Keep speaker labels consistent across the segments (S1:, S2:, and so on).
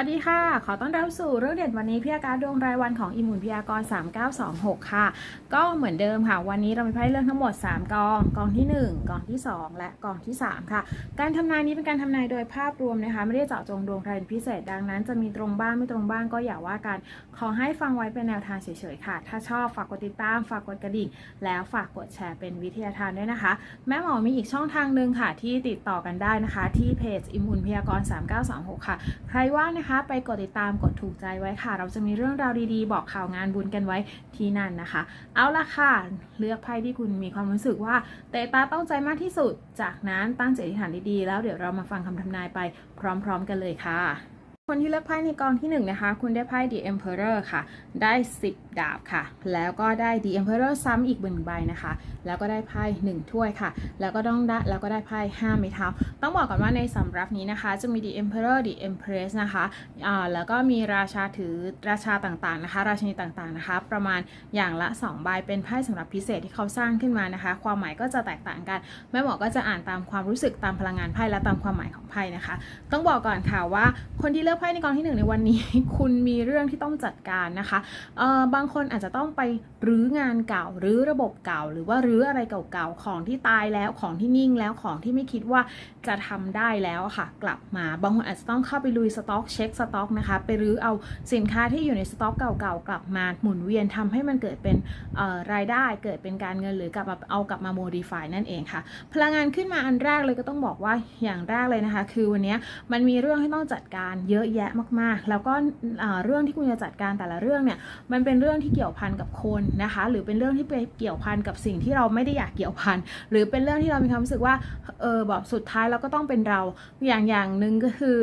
S1: วัสดีค่ะ ขอต้อนรับสู่เรื่องเด่นวันนี้พี่อาการดวงรายวันของอิมุนพยากรณ์3926 ค่ะ ก็เหมือนเดิมค่ะ วันนี้เรามีไพ่เรื่องทั้งหมด 3 กอง กองที่ 1 กองที่ 2 และกองที่ 3 ค่ะ การทำนายนี้เป็นการทำนายโดยภาพรวมนะคะ ไม่ได้เจาะจงดวงใครเป็นพิเศษ ดังนั้นจะมีตรงบ้างไม่ตรงบ้างก็อย่าว่ากัน ขอให้ฟังไว้เป็นแนวทางเฉยๆค่ะ ถ้าชอบฝากกดติดตาม ฝากกดกระดิ่ง แล้วฝากกดแชร์เป็นวิทยาทานด้วยนะคะ แม่หมอมีอีกช่องทางหนึ่งค่ะ ที่ติดต่อกันได้นะคะ ที่เพจอิมุนพยากรณ์3926 ค่ะ ใครว่างนะคะ ไปกดติดตามกดถูกใจไว้ค่ะ เราจะมีเรื่องราวดีๆ บอกข่าวงานบุญกันไว้ที่นั่นนะคะ เอาละค่ะ เลือกไพ่ที่คุณมีความรู้สึกว่าเตตาต้องใจมากที่สุด จากนั้นตั้งใจอธิษฐานดีๆ แล้วเดี๋ยวเรามาฟังคำทำนายไปพร้อม ๆ กันเลยค่ะ คนที่เลือกไพ่ในกองที่1นะคะ คุณได้ไพ่ The Emperor ค่ะ ได้ 10 ดาบค่ะ แล้วก็ได้ The Emperor ซ้ำอีกหนึ่งใบนะคะ แล้วก็ได้ไพ่1ถ้วยค่ะ แล้วก็ต้องได้แล้วก็ได้ไพ่5ไม้เท้า ต้องบอกก่อนว่าในสำรับนี้นะคะ จะมี The Emperor The Empress นะคะอ่าแล้วก็มีราชาถือราชาต่างๆนะคะ ราชินีต่างๆนะคะ ประมาณอย่างละ 2 ใบ เป็นไพ่สำหรับพิเศษที่เขาสร้างขึ้นมานะคะ ความหมายก็จะแตกต่างกัน แม่หมอก็จะอ่านตามความรู้สึกตามพลังงานไพ่และตามความหมายของไพ่นะคะ ต้องบอกก่อนค่ะว่าคนที่เลือกไพ่ในกองที่หนึ่งในวันนี้ คุณมีเรื่องที่ต้องจัดการนะคะเอ่อบางคนอาจจะต้องไปรื้องานเก่ารื้อระบบเก่า หรือว่ารื้ออะไรเก่าๆของที่ตายแล้วของที่นิ่งแล้วของที่ไม่คิดว่าจะทำได้แล้วค่ะ กลับมาบางคนอาจจะต้องเข้าไปลุยสต็อกเช็คสต็อกนะคะ ไปรื้อเอาสินค้าที่อยู่ในสต็อกเก่าๆกลับมาหมุนเวียนทำให้มันเกิดเป็นเอ่อรายได้เกิดเป็นการเงินหรือกลับมาเอากลับมาโมดิฟายนั่นเองค่ะ พลังงานขึ้นมาอันแรกเลยก็ต้องบอกว่าอย่างแรกเลยนะคะ คือวันนี้มันมีเรื่องที่ต้องจัดการเยอะแยะมากๆ แล้วก็เรื่องที่คุณจะจัดการแต่ละเรื่องเนี่ยมันเป็นเรื่องที่เกี่ยวพันกับคนนะคะ หรือเป็นเรื่องที่ไปเกี่ยวพันกับสิ่งที่เราไม่ได้อยากเกี่ยวพันหรือเป็นเรื่องที่เรามีความรู้สึกว่าเออแบบสุดท้ายเราก็ต้องเป็นเราอย่างอย่างหนึ่งก็คือ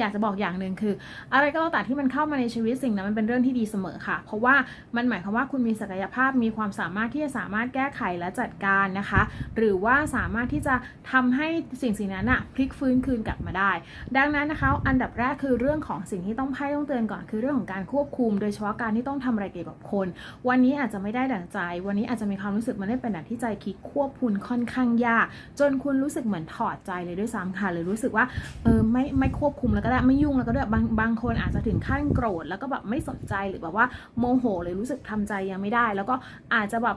S1: อยากจะบอกอย่างหนึ่งคือ อะไรก็แล้วแต่ที่มันเข้ามาในชีวิตสิ่งนั้นมันเป็นเรื่องที่ดีเสมอค่ะ เพราะว่ามันหมายความว่าคุณมีศักยภาพมีความสามารถที่จะสามารถแก้ไขและจัดการนะคะ หรือว่าสามารถที่จะทำให้สิ่งสิ่งนั้นอะพลิกฟื้นคืนกลับมาได้ ดังนั้นนะคะอันดับแรกคือเรื่องของสิ่งที่ต้องไพ่ต้องเตือนก่อนคือเรื่องของการควบคุม โดยเฉพาะการที่ต้องทำอะไรเกี่ยวกับคน วันนี้อาจจะไม่ได้ดั่งใจ วันนี้อาจจะมีความรู้สึกมันไม่เป็นดั่งที่ใจคิดควบคุมค่อนข้างยาก จนคุณรู้สึกเหมือนถอดใจเลยด้วยซ้ำค่ะหรือรู้สึกว่าเออไม่ไม่ควบคุมแล้วก็ได้ไม่ยุ่งแล้วก็ด้บางบางคนอาจจะถึงขั้นโกรธแล้วก็แบบไม่สนใจหรือแบบว่าโมโหเลยรู้สึกทำใจยังไม่ได้ แล้วก็อาจจะแบบ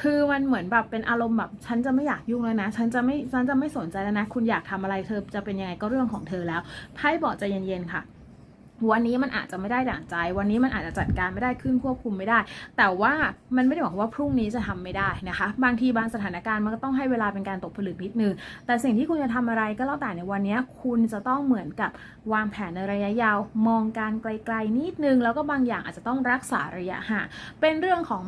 S1: คือมันเหมือนแบบเป็นอารมณ์แบบฉันจะไม่อยากยุ่งแล้วนะ ฉันจะไม่ฉันจะไม่สนใจแล้วนะ คุณอยากทำอะไรเธอจะเป็นยังไงก็เรื่องของเธอแล้วไพ่บอกใจเย็นๆค่ะ วันนี้มันอาจจะไม่ได้ดั่งใจ วันนี้มันอาจจะจัดการไม่ได้ขึ้นควบคุมไม่ได้ แต่ว่ามันไม่ได้บอกว่าพรุ่งนี้จะทำไม่ได้นะคะ บางทีบางสถานการณ์มันก็ต้องให้เวลาเป็นการตกผลึกนิดนึง แต่สิ่งที่คุณจะทำอะไรก็แล้วแต่ในวันนี้คุณจะต้องเหมือนกับวางแผนในระยะยาว มองการไกลๆนิดนึง แล้วก็บางอย่างอาจจะต้องรักษาระยะห่าง เป็นเรื่องของ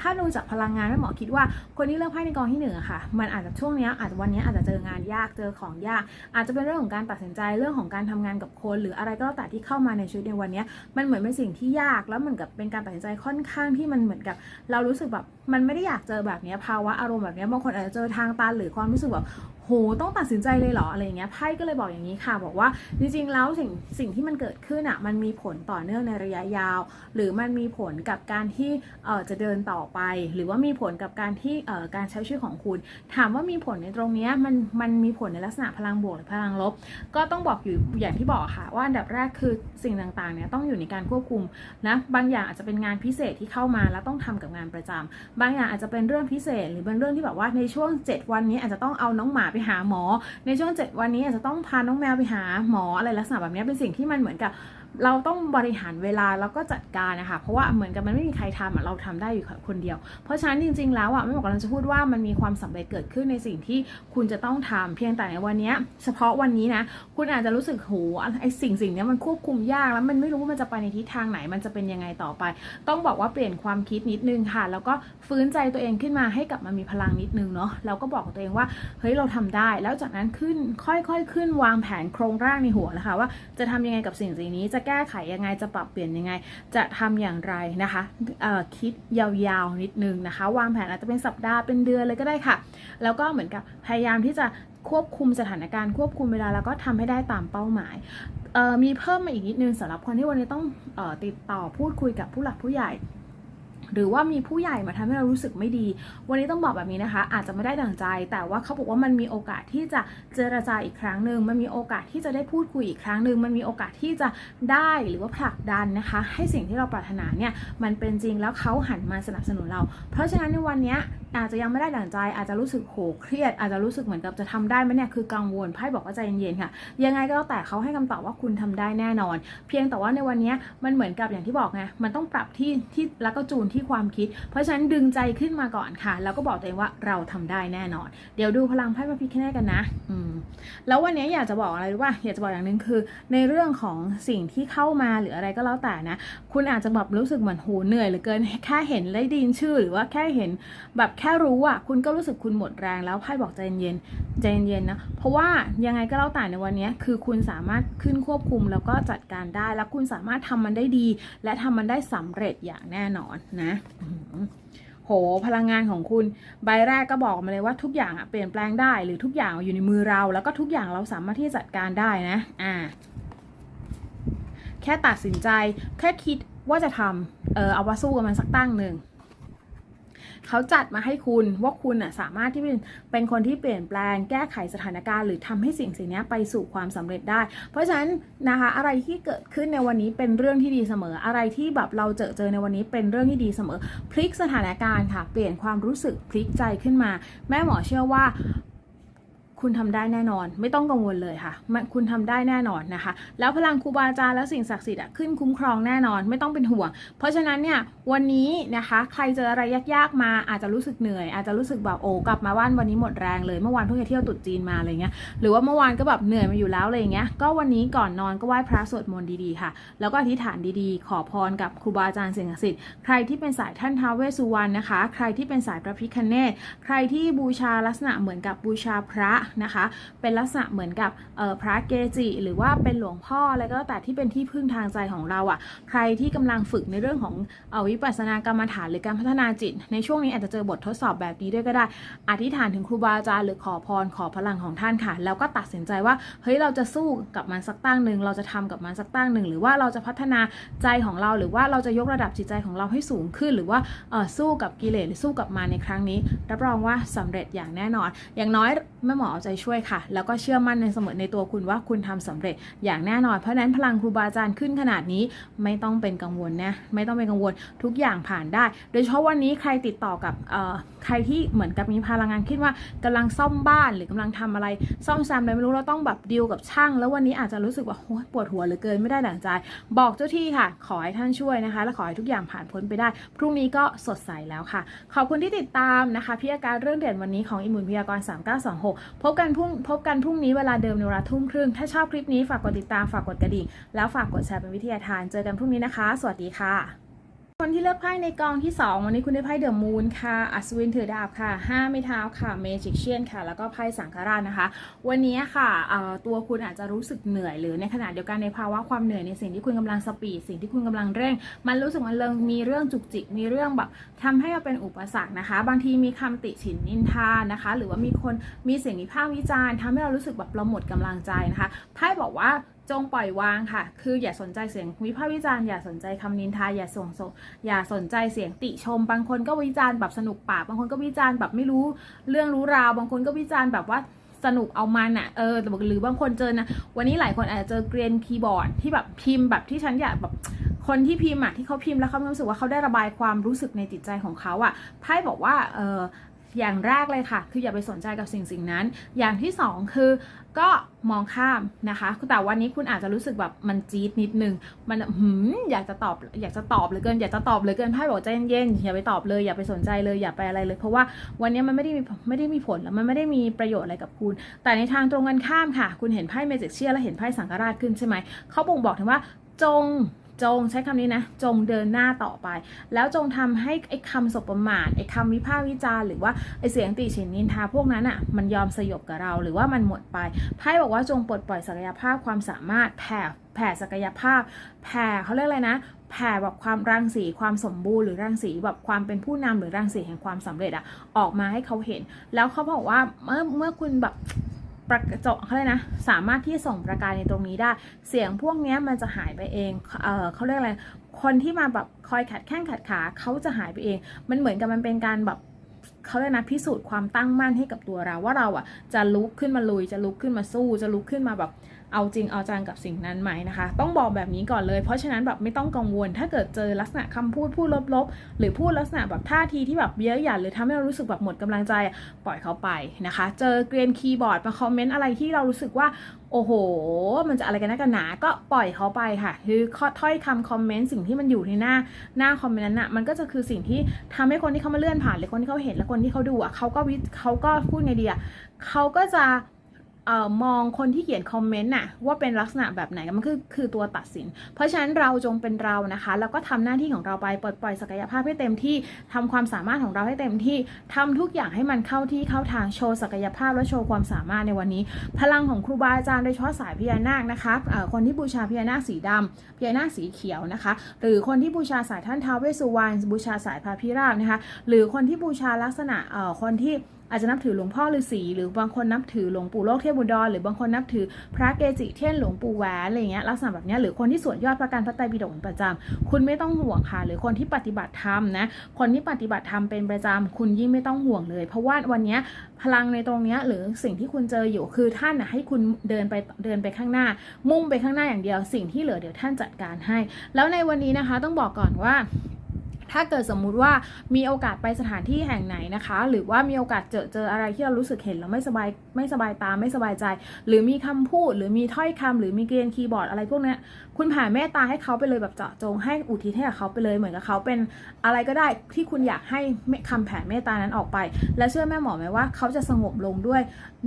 S1: ถ้าดูจากพลังงานแม่หมอคิดว่าคนที่เลือกไพ่ในกองที่หนึ่งอะค่ะ มันอาจจะช่วงนี้อาจจะวันนี้อาจจะเจองานยากเจอของยาก อาจจะเป็นเรื่องของการตัดสินใจเรื่องของการทำงานกับคน หรืออะไรก็แล้วแต่ที่เข้ามาในชีวิตในวันนี้มันเหมือนเป็นสิ่งที่ยากแล้วเหมือนกับเป็นการตัดสินใจค่อนข้างที่มันเหมือนกับ เรารู้สึกแบบมันไม่ได้อยากเจอแบบนี้ภาวะอารมณ์แบบนี้บางคนอาจจะเจอทางตันหรือความรู้สึกแบบ โหต้องตัดสินใจเลยเหรออะไรอย่างเงี้ยไพ่ก็เลยบอกอย่างนี้ค่ะ บอกว่าจริงๆแล้วสิ่งสิ่งที่มันเกิดขึ้นอะมันมีผลต่อเนื่องในระยะยาว หรือมันมีผลกับการที่เอ่อจะเดินต่อไป หรือว่ามีผลกับการที่เอ่อการใช้ชีวิตของคุณ ถามว่ามีผลในตรงเนี้ยมันมันมีผลในลักษณะพลังบวกหรือพลังลบ ก็ต้องบอกอยู่อย่างที่บอกค่ะ ว่าอันดับแรกคือสิ่งต่างๆเนี่ยต้องอยู่ในการควบคุมนะบางอย่างอาจจะเป็นงานพิเศษที่เข้ามาแล้วต้องทำกับงานประจำบางอย่างอาจจะเป็นเรื่องพิเศษ หรือเป็นเรื่องที่แบบว่าในช่วง 7 วันนี้อาจจะต้องเอาน้องหมาไปหาหมอ ในช่วง 7 วันนี้อาจจะต้องพาน้องแมวไปหาหมออะไรลักษณะแบบนี้เป็นสิ่งที่มันเหมือนกับ เราต้องบริหารเวลาแล้วก็จัดการนะคะเพราะว่าเหมือนกับมันไม่มีใครทำเราทำได้อยู่คนเดียว เพราะฉะนั้นจริง ๆ แล้วอะไม่บอกกำลังจะพูดว่ามันมีความสำเร็จเกิดขึ้นในสิ่งที่คุณจะต้องทำเพียงแต่ในวันนี้เฉพาะวันนี้นะคุณอาจจะรู้สึกโหไอสิ่งสิ่งเนี้ยมันควบคุมยากแล้วมันไม่รู้ว่ามันจะไปในทิศทางไหนมันจะเป็นยังไงต่อไป ต้องบอกว่าเปลี่ยนความคิดนิดนึงค่ะ แล้วก็ฟื้นใจตัวเองขึ้นมาให้กลับมามีพลังนิดนึงเนาะแล้วก็บอกตัวเองว่าเฮ้ยเราทำได้ แล้วจากนั้นขึ้นค่อยๆ ขึ้นวางแผนโครงร่างในหัวนะคะว่าจะทำยังไงกับสิ่งสิ่งนี้จะแก้ไขยังไงจะปรับเปลี่ยนยังไง จะทำอย่างไรนะคะคิดยาวๆนิดนึงนะคะ วางแผนอาจจะเป็นสัปดาห์เป็นเดือนเลยก็ได้ค่ะ แล้วก็เหมือนกับพยายามที่จะควบคุมสถานการณ์ควบคุมเวลาแล้วก็ทำให้ได้ตามเป้าหมาย มีเพิ่มมาอีกนิดนึงสำหรับคนที่วันนี้ต้องอติดต่อพูดคุยกับผู้หลักผู้ใหญ่ หรือว่ามีผู้ใหญ่มาทำให้เรารู้สึกไม่ดี วันนี้ต้องบอกแบบนี้นะคะ อาจจะไม่ได้ดั่งใจ แต่ว่าเขาบอกว่ามันมีโอกาสที่จะเจรจาอีกครั้งหนึ่งมันมีโอกาสที่จะได้พูดคุยอีกครั้งหนึ่งมันมีโอกาสที่จะได้หรือว่าผลักดันนะคะ ให้สิ่งที่เราปรารถนาเนี่ยมันเป็นจริงแล้วเขาหันมาสนับสนุนเรา เพราะฉะนั้นในวันนี้อาจจะยังไม่ได้ดั่งใจอาจจะรู้สึกโหเครียด อาจจะรู้สึกเหมือนกับจะทำได้ไหมเนี่ยคือกังวลไพ่บอกว่าใจเย็นๆค่ะ ยังไงก็แล้วแต่เขาให้คำตอบว่าคุณทำได้แน่นอน เพียงแต่ว่าในวันนี้มันเหมือนกับอย่างที่บอกไงมันต้องปรับที่ที่แล้วก็จูนที่ความคิด เพราะฉะนั้นดึงใจขึ้นมาก่อนค่ะ แล้วก็บอกตัวเองว่าเราทำได้แน่นอน เดี๋ยวดูพลังไพ่พระพิฆเนศกันนะอืมแล้ววันนี้อยากจะบอกอะไรรู้ป่ะอยากจะบอกอย่างหนึ่งคือ ในเรื่องของสิ่งที่เข้ามาหรืออะไรก็แล้วแต่นะ คุณอาจจะแบบรู้สึกเหมือนโหเหนื่อยเหลือเกินแค่เห็นได้ดินชื่อ หรือว่าแค่เห็นแบบแค่รู้อะคุณก็รู้สึกคุณหมดแรงแล้วไพ่บอกใจเย็นๆใจเย็นๆนะเพราะว่ายังไงก็แล้วแต่ในวันนี้คือคุณสามารถขึ้นควบคุมแล้วก็จัดการได้ แล้วคุณสามารถทำมันได้ดี และทำมันได้สำเร็จอย่างแน่นอนนะโหพลังงานของคุณใบแรกก็บอกมาเลยว่าทุกอย่างอะเปลี่ยนแปลงได้หรือทุกอย่างอยู่ในมือเรา แล้วก็ทุกอย่างเราสามารถที่จะจัดการได้นะอ่าแค่ตัดสินใจแค่คิดว่าจะทำเออเอาว่าสู้กับมันสักตั้งหนึ่ง เขาจัดมาให้คุณว่าคุณน่ะสามารถที่เป็นเป็นคนที่เปลี่ยนแปลงแก้ไขสถานการณ์ หรือทำให้สิ่งสิ่งนี้ไปสู่ความสำเร็จได้ เพราะฉะนั้นนะคะอะไรที่เกิดขึ้นในวันนี้เป็นเรื่องที่ดีเสมอ อะไรที่แบบเราเจอเจอในวันนี้เป็นเรื่องที่ดีเสมอ พลิกสถานการณ์ค่ะ เปลี่ยนความรู้สึกพลิกใจขึ้นมา แม่หมอเชื่อว่า คุณทำได้แน่นอน ไม่ต้องกังวลเลยค่ะมันคุณทำได้แน่นอนนะคะ แล้วพลังครูบาอาจารย์และสิ่งศักดิ์สิทธิ์อะขึ้นคุ้มครองแน่นอนไม่ต้องเป็นห่วง เพราะฉะนั้นเนี่ยวันนี้นะคะใครเจออะไรยากๆมาอาจจะรู้สึกเหนื่อย อาจจะรู้สึกแบบโอ้กลับมาบ้านวันนี้หมดแรงเลย เมื่อวานเพิ่งไปเที่ยวตรุษจีนมาอะไรเงี้ยหรือว่าเมื่อวานก็แบบเหนื่อยมาอยู่แล้วอะไรเงี้ยก็วันนี้ก่อนนอนก็ไหว้พระสวดมนต์ดีๆค่ะ แล้วก็อธิษฐานดีๆ ขอพรกับครูบาอาจารย์สิ่งศักดิ์สิทธิ์ใครที่เป็นสายท่านท้าวเวสสุวรรณนะคะ ใครที่เป็นสายพระพิคเนตใครที่บูชาลักษณะเหมือนกับบูชาพระนะคะ เป็นลักษณะเหมือนกับพระเกจิ หรือว่าเป็นหลวงพ่ออะไรก็แต่ที่เป็นที่พึ่งทางใจของเราอะ่ะ ใครที่กำลังฝึกในเรื่องของอวิปัสสนากรรมฐานหรือการพัฒนาจิต ในช่วงนี้อาจจะเจอบททดสอบแบบนี้ด้วยก็ได้ อธิษฐานถึงครูบาอาจารย์หรือขอพรขอพลังของท่านค่ะ แล้วก็ตัดสินใจว่าเฮ้ยเราจะสู้กับมันสักตั้งหนึ่งเราจะทำกับมันสักตั้งหนึ่งหรือว่าเราจะพัฒนาใจของเราหรือว่าเราจะยกระดับจิตใจของเราให้สูงขึ้น หรือว่าสู้กับกิเลสหรือสู้กับมาในครั้งนี้ รับรองว่าสำเร็จอย่างแน่นอน อย่างน้อยแม่หมอเอาใจช่วยค่ะ แล้วก็เชื่อมั่นในเสมอในตัวคุณว่าคุณทำสำเร็จอย่างแน่นอน เพราะนั้นพลังครูบาอาจารย์ขึ้นขนาดนี้ไม่ต้องเป็นกังวลนะไม่ต้องเป็นกังวลทุกอย่างผ่านได้ โดยเฉพาะวันนี้ใครติดต่อกับใครที่เหมือนกับมีพลังงานคิดว่ากำลังซ่อมบ้านหรือกำลังทำอะไรซ่อมแซมอะไรไม่รู้เราต้องแบบดีลกับช่าง แล้ววันนี้อาจจะรู้สึกว่าโอ๊ยปวดหัวเหลือเกินไม่ได้ดั่งใจ บอกเจ้าที่ค่ะ ขอให้ท่านช่วยนะคะ และขอให้ทุกอย่างผ่านพ้นไปได้ พรุ่งนี้ก็สดใสแล้วค่ะ ขอบคุณที่ติดตามนะคะพิอาการเรื่องเด่นวันนี้ของอิมุนพยากร 3926พบกันพรุ่งพบกันพรุ่งนี้เวลาเดิมในเวลาทุ่มครึ่ง ถ้าชอบคลิปนี้ฝากกดติดตามฝากกดกระดิ่งแล้วฝากกดแชร์เป็นวิทยาทาน เจอกันพรุ่งนี้นะคะ สวัสดีค่ะ คนที่เลือกไพ่ในกองที่ 2 วันนี้คุณได้ไพ่เดอะมูนค่ะอัศวินถือดาบค่ะ5ไม่เท้าค่ะเมจิกเชียนค่ะ แล้วก็ไพ่สังฆราชนะคะ วันนี้ค่ะตัวคุณอาจจะรู้สึกเหนื่อยหรือในขณะเดียวกันในภาวะความเหนื่อยในสิ่งที่คุณกำลังสปีดสิ่งที่คุณกำลังเร่ง มันรู้สึกมันเริงมีเรื่องจุกจิกมีเรื่องแบบทำให้เราเป็นอุปสรรคนะคะ บางทีมีคำติฉินนินทานะคะ หรือว่ามีคนมีเสียงวิพากษ์วิจารณ์ทำให้เรารู้สึกแบบเราหมดกำลังใจนะคะไพ่บอกว่า จงปล่อยวางค่ะ คืออย่าสนใจเสียงวิพากษ์วิจารณ์อย่าสนใจคำนินทาอย่าส่งส่งอย่าสนใจเสียงติชม บางคนก็วิจารณ์แบบสนุกปากบางคนก็วิจารณ์แบบไม่รู้เรื่องรู้ราว บางคนก็วิจารณ์แบบว่าสนุกเอามันอะเออหรือบางคนเจอนะ วันนี้หลายคนอาจจะเจอเกรียนคีย์บอร์ดที่แบบพิมพ์แบบที่ฉันอยากแบบคนที่พิมพ์อะที่เขาพิมพ์แล้วเขารู้สึกว่าเขาได้ระบายความรู้สึกในจิตใจของเขาอะไพ่บอกว่าเออ อย่างแรกเลยค่ะ คืออย่าไปสนใจกับสิ่งสิ่งนั้น อย่างที่สองคือก็มองข้ามนะคะแต่วันนี้คุณอาจจะรู้สึกแบบมันจี๊ดนิดนึง มันหืมอยากจะตอบอยากจะตอบเหลือเกิน อยากจะตอบเหลือเกินไพ่บอกใจเย็นๆอย่าไปตอบเลยอย่าไปสนใจเลยอย่าไปอะไรเลย เพราะว่าวันนี้มันไม่ได้มีไม่ได้มีผลแล้วมันไม่ได้มีประโยชน์อะไรกับคุณ แต่ในทางตรงกันข้ามค่ะ คุณเห็นไพ่เมจิกเชียและเห็นไพ่สังฆราชขึ้นใช่ไหมเขาบ่งบอกถึงว่าจง จงใช้คำนี้นะ จงเดินหน้าต่อไป แล้วจงทำให้ไอ้คำสบประมาทไอ้คำวิพากษ์วิจารหรือว่าไอ้เสียงติฉินนินทาพวกนั้นอะมันยอมสยบกับเราหรือว่ามันหมดไปไพ่บอกว่าจงปลดปล่อยศักยภาพความสามารถแผ่แผ่ศักยภาพ แผ่เขาเรียกอะไรนะ แผ่แบบความรังสีความสมบูรณ์หรือรังสีแบบความเป็นผู้นำหรือรังสีแห่งความสำเร็จอะออกมาให้เขาเห็น แล้วเขาบอกว่าเมื่อเมื่อคุณแบบ ประจกเขาเลยนะสามารถที่ส่งประกายในตรงนี้ได้ เสียงพวกนี้มันจะหายไปเองเออเขาเรียกอะไรคนที่มาแบบคอยขัดแข้งขัดขาเขาจะหายไปเอง มันเหมือนกับมันเป็นการแบบเขาเรียกนะพิสูจน์ความตั้งมั่นให้กับตัวเราว่าเราอะจะลุกขึ้นมาลุยจะลุกขึ้นมาสู้ จะลุกขึ้นมาแบบ เอาจริงเอาจังกับสิ่งนั้นไหมนะคะ ต้องบอกแบบนี้ก่อนเลย เพราะฉะนั้นแบบไม่ต้องกังวล ถ้าเกิดเจอลักษณะคำพูดพูดลบๆ หรือพูดลักษณะแบบท่าทีที่แบบเยอะหยันหรือทำให้เรารู้สึกแบบหมดกำลังใจอะปล่อยเขาไปนะคะ เจอเกรียนคีย์บอร์ดมาคอมเมนต์อะไรที่เรารู้สึกว่าโอ้โห มันจะอะไรกันนักกันหนา ก็ปล่อยเขาไปค่ะ คือข้อถ้อยคำคอมเมนต์สิ่งที่มันอยู่ในหน้าหน้าคอมเมนต์นั้นน่ะมันก็จะคือสิ่งที่ทำให้คนที่เขามาเลื่อนผ่านหรือคนที่เขาเห็นและคนที่เขาดูอะเขาก็วิเขาก็พูดไงดีอะเขาก็จะ ออมองคนที่เขียนคอมเมนต์น่ะว่าเป็นลักษณะแบบไหนมันคือคือตัวตัดสิน เพราะฉะนั้นเราจงเป็นเรานะคะ แล้วก็ทำหน้าที่ของเราไปปลดปล่อยศักยภาพให้เต็มที่ทำความสามารถของเราให้เต็มที่ทำทุกอย่างให้มันเข้าที่เข้าทางโชว์ศักยภาพและโชว์ความสามารถในวันนี้ พลังของครูบาอาจารย์โดยเฉพาะสายพญานาคนะคะเออคนที่บูชาพญานาคสีดำพญานาคสีเขียวนะคะ หรือคนที่บูชาสายท่านท้าวเวสสุวรรณบูชาสายพระพิราบนะคะ หรือคนที่บูชาลักษณะเออคนที่ อาจจะนับถือหลวงพ่อฤาษีหรือบางคนนับถือหลวงปู่โลกเทพบุตรหรือบางคนนับถือพระเกจิเช่นหลวงปู่แหวนอะไรอย่างเงี้ยลักษณะแบบเนี้ยหรือคนที่สวดยอดพระการพระไตรปิฎกเป็นประจำคุณไม่ต้องห่วงค่ะ หรือคนที่ปฏิบัติธรรมนะคนที่ปฏิบัติธรรมเป็นประจำคุณยิ่งไม่ต้องห่วงเลย เพราะว่าวันเนี้ยพลังในตรงเนี้ยหรือสิ่งที่คุณเจออยู่คือท่านนะให้คุณเดินไปเดินไปข้างหน้า มุ่งไปข้างหน้าอย่างเดียว สิ่งที่เหลือเดี๋ยวท่านจัดการให้ แล้วในวันนี้นะคะต้องบอกก่อนว่า ถ้าเกิดสมมุติว่ามีโอกาสไปสถานที่แห่งไหนนะคะ หรือว่ามีโอกาสเจอเจออะไรที่เรารู้สึกเห็นแล้วไม่สบายไม่สบายตาไม่สบายใจ หรือมีคำพูด หรือมีถ้อยคำหรือมีเกรียนคีย์บอร์ดอะไรพวกนี้คุณแผ่เมตตาให้เขาไปเลยแบบเจาะจงให้อุทิศให้กับเขาไปเลยเหมือนกับเขาเป็นอะไรก็ได้ที่คุณอยากให้คำแผ่เมตตานั้นออกไป และเชื่อแม่หมอไหมว่าเขาจะสงบลงด้วย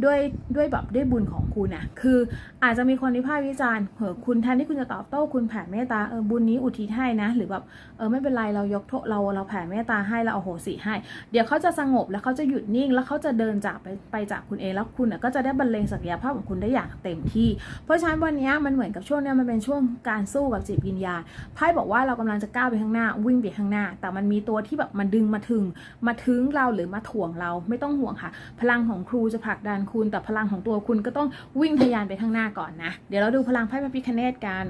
S1: ด้วยด้วยแบบด้วยบุญของคุณนะคืออาจจะมีคนวิพากษ์วิจารณ์เหอคุณแทนที่คุณจะตอบโต้คุณแผ่เมตตาเออบุญนี้อุทิศให้นะ หรือแบบเออไม่เป็นไรเรายกเราเราแผ่เมตตาให้เราเอาโหสิให้ เดี๋ยวเขาจะสงบแล้วเขาจะหยุดนิ่ง แล้วเขาจะเดินจากไปไปจากคุณเองแล้วคุณก็จะได้บรรเลงศักยภาพของคุณได้อย่างเต็มที่ เพราะฉะนั้นวันนี้มันเหมือนกับช่วงนี้มันเป็นช่วงการสู้กับจิตวิญญาณไพ่บอกว่าเรากำลังจะก้าวไปข้างหน้าวิ่งไปข้างหน้า แต่มันมีตัวที่แบบมันดึงมาถึง มาถึงเราหรือมาถ่วงเราไม่ต้องห่วงค่ะ พลังของครูจะผลักดันคุณ แต่พลังของตัวคุณก็ต้องวิ่งทะยานไปข้างหน้าก่อนนะ เดี๋ยวเราดูพลังไพ่พระพิคเนตกัน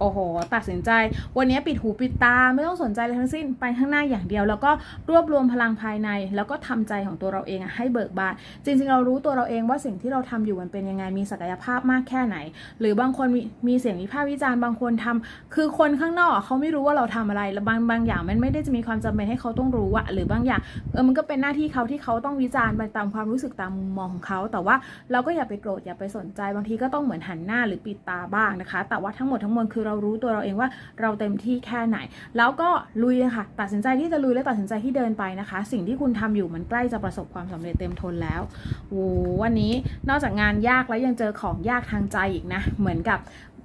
S1: โอ้โห ตัดสินใจ วันนี้ปิดหูปิดตาไม่ต้องสนใจอะไรทั้งสิ้นไปข้างหน้าอย่างเดียว แล้วก็รวบรวมพลังภายใน แล้วก็ทำใจของตัวเราเองอะให้เบิกบานจริงๆ เรารู้ตัวเราเองว่าสิ่งที่เราทำอยู่มันเป็นยังไงมีศักยภาพมากแค่ไหน หรือบางคนมีมีเสียงวิพากษ์วิจารณ์บางคนทำคือคนข้างนอกเขาไม่รู้ว่าเราทำอะไรแล้วบางบางอย่างมันไม่ได้จะมีความจำเป็นให้เขาต้องรู้อะหรือบางอย่างเออมันก็เป็นหน้าที่เขาที่เขาต้องวิจารณ์ไปตามความรู้สึกตามมุมมองของเขาแต่ว่าเราก็อย่าไปโกรธอย่าไปสนใจบางทีก็ต้องเหมือนหันหน้าหรือปิดตาบ้างนะคะ แต่ว่าทั้งหมดทั้งมวลคือเรารู้ตัวเราเองว่าเราเต็มที่แค่ไหน แล้วก็ลุยเลยค่ะ ตัดสินใจที่จะลุยและตัดสินใจที่เดินไปนะคะ สิ่งที่คุณทำอยู่มันใกล้จะประสบความสำเร็จเต็มทนแล้วโอ้วันนี้นอกจากงานยากแล้วยังเจอของยากทางใจอีกนะ เหมือนกับ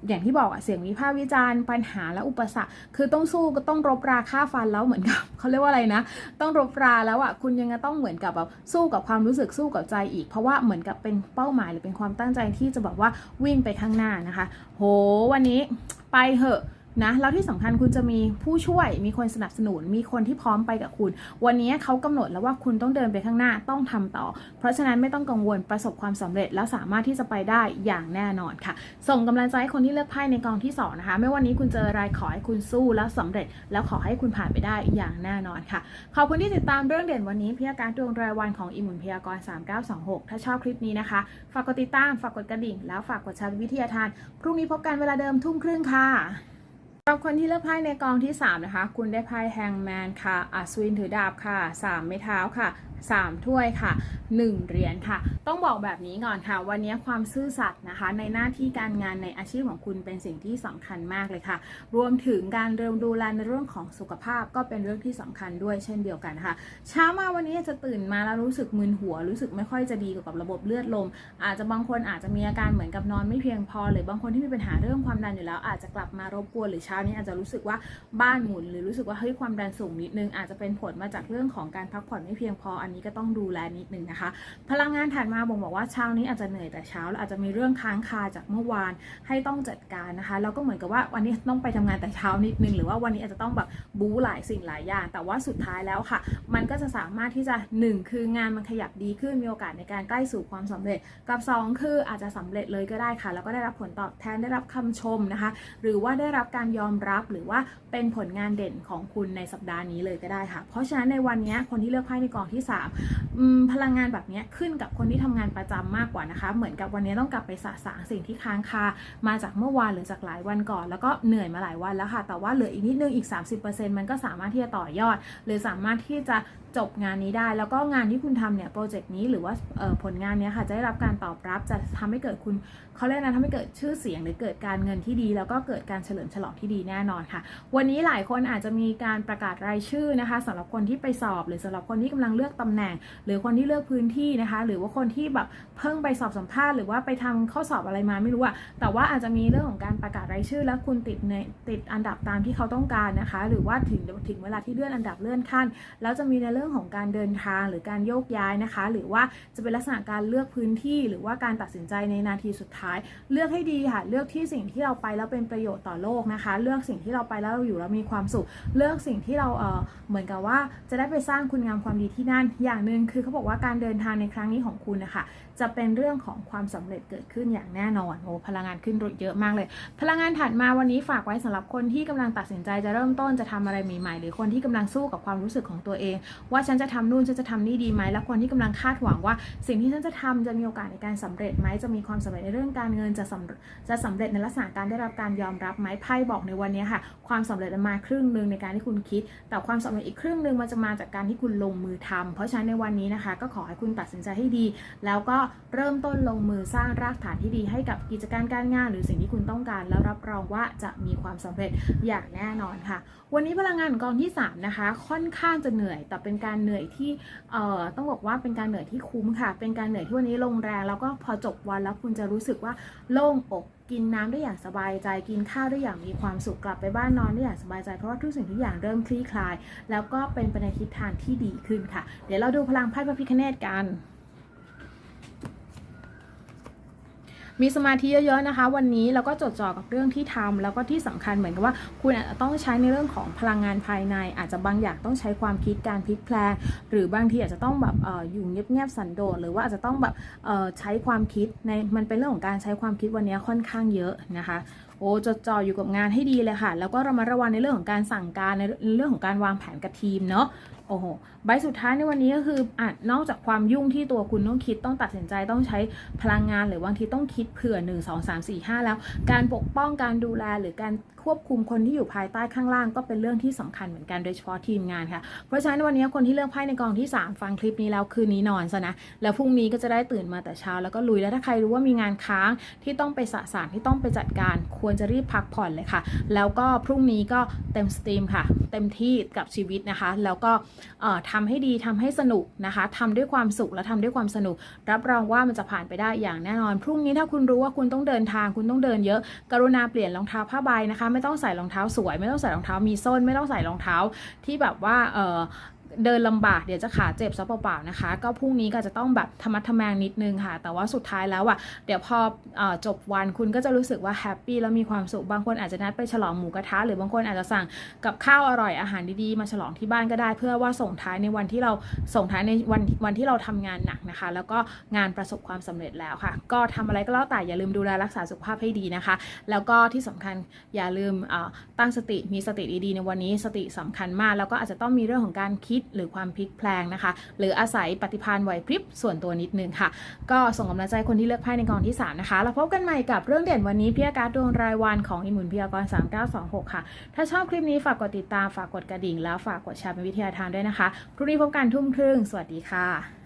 S1: อย่างที่บอกอะเสียงวิพากษ์วิจารณ์ปัญหาและอุปสรรค คือต้องสู้ก็ต้องรบราค่าฟันแล้วเหมือนกับเขาเรียกว่าอะไรนะ ต้องรบราแล้วอะคุณยังต้องเหมือนกับแบบสู้กับความรู้สึกสู้กับใจอีก เพราะว่าเหมือนกับเป็นเป้าหมายหรือเป็นความตั้งใจที่จะแบบว่าวิ่งไปข้างหน้านะคะ โหวันนี้ไปเหอะ นะแล้วที่สำคัญคุณจะมีผู้ช่วยมีคนสนับสนุน มีคนที่พร้อมไปกับคุณ วันนี้เขากำหนดแล้วว่าคุณต้องเดินไปข้างหน้าต้องทำต่อ เพราะฉะนั้นไม่ต้องกังวลประสบความสำเร็จ แล้วสามารถที่จะไปได้อย่างแน่นอนค่ะ ส่งกำลังใจให้คนที่เลือกไพ่ในกองที่สองนะคะไม่ว่านี้คุณเจออะไรขอให้คุณสู้แล้วสำเร็จ แล้วขอให้คุณผ่านไปได้อย่างแน่นอนค่ะขอบคุณที่ติดตามเรื่องเด่นวันนี้พยากรณ์ดวงรายวันของอิมมุนพยากรณ์3926 ถ้าชอบคลิปนี้นะคะฝากกดติดตามฝากกดกระดิ่ง แล้วฝากกดแชร์วิทยาทานพรุ่งนี้พบกันเวลาเดิมทุ่มครึ่งค่ะ สำหรับคนที่เลือกไพ่ในกองที่ 3 นะคะ คุณได้ไพ่แฮงแมนค่ะอัศวินถือดาบค่ะ 3 ไม้เท้าค่ะ 3 ถ้วยค่ะ 1 เหรียญค่ะ ต้องบอกแบบนี้ก่อนค่ะ วันนี้ความซื่อสัตย์นะคะ ในหน้าที่การงานในอาชีพของคุณเป็นสิ่งที่สำคัญมากเลยค่ะ รวมถึงการเรียนดูแลในเรื่องของสุขภาพก็เป็นเรื่องที่สำคัญด้วยเช่นเดียวกันค่ะ เช้ามาวันนี้จะตื่นมาแล้วรู้สึกมึนหัว รู้สึกไม่ค่อยจะดีเกี่ยวกับระบบเลือดลม อาจจะบางคนอาจจะมีอาการเหมือนกับนอนไม่เพียงพอ หรือบางคนที่มีปัญหาเรื่องความดันอยู่แล้ว อาจจะกลับมารบกวนหรือเช้านี้อาจจะรู้สึกว่าบ้านหมุน หรือรู้สึกว่าเฮ้ยความดันสูงนิดนึงอาจจะเป็นผลมาจากเรื่องของการพักผ่อนไม่เพียงพออันนี้ก็ต้องดูแลนิดนึงนะคะ พลังงานถัดมาบ่งบอกว่าเช้านี้อาจจะเหนื่อยแต่เช้าแล้วอาจจะมีเรื่องค้างคาจากเมื่อวานให้ต้องจัดการนะคะแล้วก็เหมือนกับว่าวันนี้ต้องไปทำงานแต่เช้านิดนึงหรือว่าวันนี้อาจจะต้องแบบบู๊หลายสิ่งหลายอย่าง แต่ว่าสุดท้ายแล้วค่ะ มันก็จะสามารถที่จะ 1 คืองานมันขยับดีขึ้นมีโอกาสในการใกล้สู่ความสำเร็จ กับ 2 คืออาจจะสำเร็จเลยก็ได้ค่ะ แล้วก็ได้รับผลตอบแทนได้รับคำชมนะคะ หรือว่าได้รับการยอมรับหรือว่าเป็นผลงานเด่นของคุณในสัปดาห์นี้เลยก็ได้ค่ะ เพราะฉะนั้นในวันนี้คนที่เลือกไพ่ในกองที่3 3พลังงานแบบนี้ขึ้นกับคนที่ทำงานประจำมากกว่านะคะ เหมือนกับวันนี้ต้องกลับไปสะสางสิ่งที่ค้างคามาจากเมื่อวานหรือจากหลายวันก่อน แล้วก็เหนื่อยมาหลายวันแล้วค่ะ แต่ว่าเหลืออีกนิดนึงอีก 30%มันก็สามารถที่จะต่อยอด หรือสามารถที่จะ จบงานนี้ได้ แล้วก็งานที่คุณทำเนี่ยโปรเจกต์นี้หรือว่าผลงานเนี้ยค่ะจะได้รับการตอบรับจะทำให้เกิดคุณเขาเรียกนะทำให้เกิดชื่อเสียงหรือเกิดการเงินที่ดี แล้วก็เกิดการเฉลิมฉลองที่ดีแน่นอนค่ะ วันนี้หลายคนอาจจะมีการประกาศรายชื่อนะคะสำหรับคนที่ไปสอบ หรือสำหรับคนที่กำลังเลือกตำแหน่ง หรือคนที่เลือกพื้นที่นะคะ หรือว่าคนที่แบบเพิ่งไปสอบสัมภาษณ์หรือว่าไปทำข้อสอบอะไรมาไม่รู้อะแต่ว่าอาจจะมีเรื่องของการประกาศรายชื่อ แล้วคุณติดในติดอันดับตามที่เขาต้องการนะคะ หรือว่าถึงถึงเวลาที่เลื่อนอันดับเลื่อนขั้น แล้วจะมีในเรื่องื่องของการเดินทางหรือการโยกย้ายนะคะ หรือว่าจะเป็นลักษณะการเลือกพื้นที่ หรือว่าการตัดสินใจในนาทีสุดท้าย เลือกให้ดีค่ะ เลือกที่สิ่งที่เราไปแล้วเป็นประโยชน์ต่อโลกนะคะ เลือกสิ่งที่เราไปแล้วเราอยู่แล้วมีความสุข เลือกสิ่งที่เราเออเหมือนกับว่าจะได้ไปสร้างคุณงามความดีที่นั่น อย่างหนึ่งคือเขาบอกว่าการเดินทางในครั้งนี้ของคุณนะคะจะเป็นเรื่องของความสำเร็จเกิดขึ้นอย่างแน่นอนโอ้พลังงานขึ้นเยอะมากเลย พลังงานถัดมาวันนี้ฝากไว้สำหรับคนที่กำลังตัดสินใจจะเริ่มต้นจะทำอะไรใหม่ๆหรือคนที่กำลังสู้กับความรู้สึกของตัวเองว่าฉันจะทำนู่นฉันจะทำนี่ดีไหมและคนที่กำลังคาดหวังว่า สิ่งที่ฉันจะทำจะมีโอกาสในการสำเร็จไหมจะมีความสำเร็จในเรื่องการเงินจะสำจะสำเร็จในลักษณะการได้รับการยอมรับไหมไพ่บอกในวันนี้ค่ะ ความสำเร็จมาครึ่งหนึ่งในการที่คุณคิด แต่ความสำเร็จอีกครึ่งหนึ่งมันจะมาจากการที่คุณลงมือทำเพราะฉะนั้นในวันนี้นะคะ ก็ขอให้คุณตัดสินใจให้ดี แล้วก็เริ่มต้นลงมือสร้างรากฐานที่ดีให้กับกิจการการงาน หรือสิ่งที่คุณต้องการ แล้วรับรองว่าจะมีความสำเร็จอย่างแน่นอนค่ะ วันนี้พลังงานกองที่3นะคะค่อนข้างจะเหนื่อยแต่เป็นการเหนื่อยที่เอ่อต้องบอกว่าเป็นการเหนื่อยที่คุ้มค่ะ เป็นการเหนื่อยที่วันนี้ลงแรงแล้วก็พอจบวันแล้วคุณจะรู้สึกว่าโล่งอกกินน้ำได้อย่างสบายใจกินข้าวได้อย่างมีความสุขกลับไปบ้านนอนได้อย่างสบายใจเพราะว่าทุกสิ่งทุกอย่างเริ่มคลี่คลาย แล้วก็เป็นไปในทิศทางที่ดีขึ้นค่ะ เดี๋ยวเราดูพลังไพ่พระพิคเนตกัน มีสมาธิเยอะๆนะคะ วันนี้แล้วก็จดจ่อกับเรื่องที่ทำแล้วก็ที่สำคัญเหมือนกับว่า คุณอาจจะต้องใช้ในเรื่องของพลังงานภายใน อาจจะบางอย่างต้องใช้ความคิดการพลิกแพลงหรือบางทีอาจจะต้องแบบอยู่เงียบๆสันโดษหรือว่าอาจจะต้องแบบใช้ความคิดในมันเป็นเรื่องของการใช้ความคิดวันนี้ค่อนข้างเยอะนะคะโอ้จดจ่ออยู่กับงานให้ดีเลยค่ะ แล้วก็เรามาระวังในเรื่องของการสั่งการในเรื่องของการวางแผนกับทีมเนาะโอ้โหใบสุดท้ายในวันนี้ก็คืออะนอกจากความยุ่งที่ตัวคุณต้องคิดต้องตัดสินใจต้องใช้พลังงาน หรือบางทีต้องคิดเผื่อ 1 2 3 4 5 แล้ว การปกป้องการดูแลหรือการ ควบคุมคนที่อยู่ภายใต้ข้างล่างก็เป็นเรื่องที่สำคัญเหมือนกันโดยเฉพาะทีมงานค่ะ เพราะฉะนั้นวันนี้คนที่เลือกไพ่ในกองที่ 3 ฟังคลิปนี้แล้วคืนนี้นอนซะนะ แล้วพรุ่งนี้ก็จะได้ตื่นมาแต่เช้าแล้วก็ลุยแล้วถ้าใครรู้ว่ามีงานค้างที่ต้องไปสะสางที่ต้องไปจัดการ ควรจะรีบพักผ่อนเลยค่ะ แล้วก็พรุ่งนี้ก็เต็มสตรีมค่ะ เต็มที่กับชีวิตนะคะ แล้วก็เอ่อทำให้ดีทำให้สนุกนะคะทำด้วยความสุขและทำด้วยความสนุก รับรองว่ามันจะผ่านไปได้อย่างแน่นอน พรุ่งนี้ถ้าคุณรู้ว่าคุณต้องเดินทางคุณต้องเดินเยอะ กรุณาเปลี่ยนรองเท้าผ้าใบนะคะไม่ต้องใส่รองเท้าสวย ไม่ต้องใส่รองเท้ามีส้น ไม่ต้องใส่รองเท้าที่แบบว่าเออ เดินลำบากเดี๋ยวจะขาเจ็บซะเปล่าๆนะคะ ก็พรุ่งนี้ก็จะต้องแบบธรรมะทแมงนิดนึงค่ะ แต่ว่าสุดท้ายแล้วอะเดี๋ยวพอออจบวันคุณก็จะรู้สึกว่าแฮปปี้แล้วมีความสุขบางคนอาจจะนัดไปฉลองหมูกระทะหรือบางคนอาจจะสั่งกับข้าวอร่อยอาหารดีๆ มาฉลองที่บ้านก็ได้ เพื่อว่าส่งท้ายในวันที่เราส่งท้ายในวันวันที่เราทำงานหนักนะคะ แล้วก็งานประสบความสำเร็จแล้วค่ะ ก็ทำอะไรก็แล้วแต่อย่าลืมดูแลรักษาสุขภาพให้ดีนะคะ แล้วก็ที่สำคัญอย่าลืมตั้งสติมีสติดีๆในวันนี้สติสำคัญมาก แล้วก็อาจจะต้องมีเรื่องของการคิดหรือความพลิกแพลงนะคะ หรืออาศัยปฏิพานไหวพริบส่วนตัวนิดนึงค่ะ ก็ส่งกำลังใจคนที่เลือกไพ่ในกองที่ 3 นะคะแล้วพบกันใหม่กับเรื่องเด่นวันนี้พิยาการดวงรายวันของอิมุนพยากรณ์3926 ค่ะ ถ้าชอบคลิปนี้ฝากกดติดตามฝากกดกระดิ่ง แล้วฝากกดแชร์เป็นวิทยาทานด้วยนะคะพรุ่งนี้พบกันทุ่มครึ่งสวัสดีค่ะ